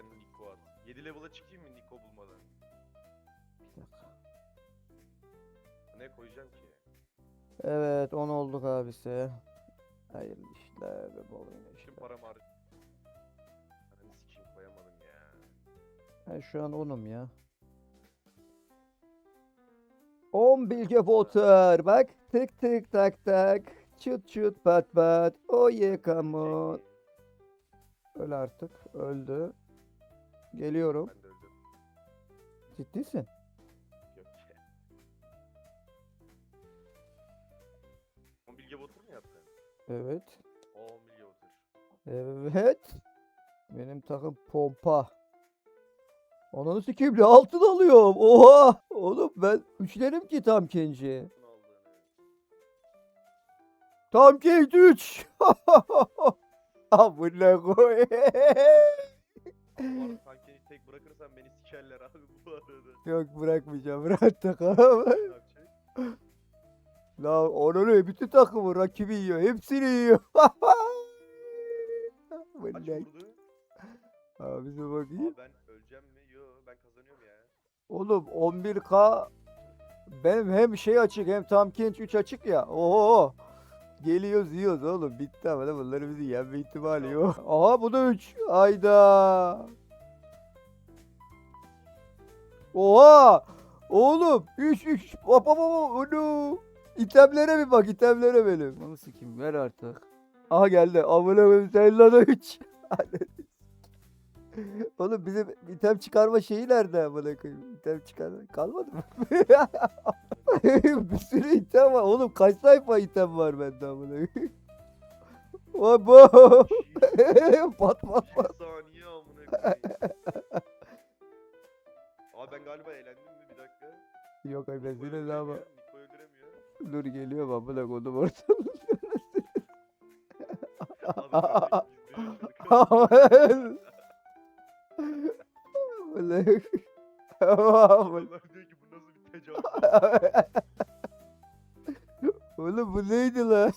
tane Niko at. 7 level'a çıkayım mı Niko bulmadan? Bir dakika. Ne koyacağım ki? Evet 10 olduk abisi. Hayırlı işler ve bol Şimdi güneşler. param harc... Ananı sikeyim koyamadım ya. Ben şu an 10'um ya. 10 bilge boter. Bak tık tık tak tak. Çıt çıt pat pat. Oh yeah come on. Öl artık. Öldü. Geliyorum. Ben de öldüm. Ciddisin. Yok ki. On bilge botur mu yaptın? Evet. O 10 bilge botur. Evet. Benim takım pompa. Ananı sikeyim ne altın alıyorum. Oha. Oğlum ben üçlerim ki tam kenci. Tam kenci 3. Amına koy. Bu arada tankeni tek bırakırsan beni sikerler abi bu arada. Yok bırakmayacağım. Ne yapacak? La onu ne? Bütün takımı rakibi yiyor. Hepsini yiyor. Kaç Amına. vurdu? Abisi bakayım. Aa ben öleceğim mi? Yo ben kazanıyorum ya. Oğlum 11K benim hem şey açık hem tam genç 3 açık ya. Oo. Geliyoruz yiyoruz oğlum. Bitti ama da bunları bizi yenme ihtimali yok. Aha bu da 3. Ayda. Oha. Oğlum 3 3. Hop hop hop. Onu. İtemlere bir bak itemlere benim. Onu sikim ver artık. Aha geldi. Amına koyayım sen lan 3. Oğlum bizim item çıkarma şeyi nerede amına koyayım? İtem çıkarma kalmadı mı? bir sürü item var. Oğlum kaç sayfa item var bende amına? Abo! pat pat pat. saniye amına koyayım. Abi ben galiba eğlendim mi bir dakika? Yok yine ama. Niko öldüremiyor. Dur geliyor amına koydum sen de yüzde Amına Oğlum bu neydi lan?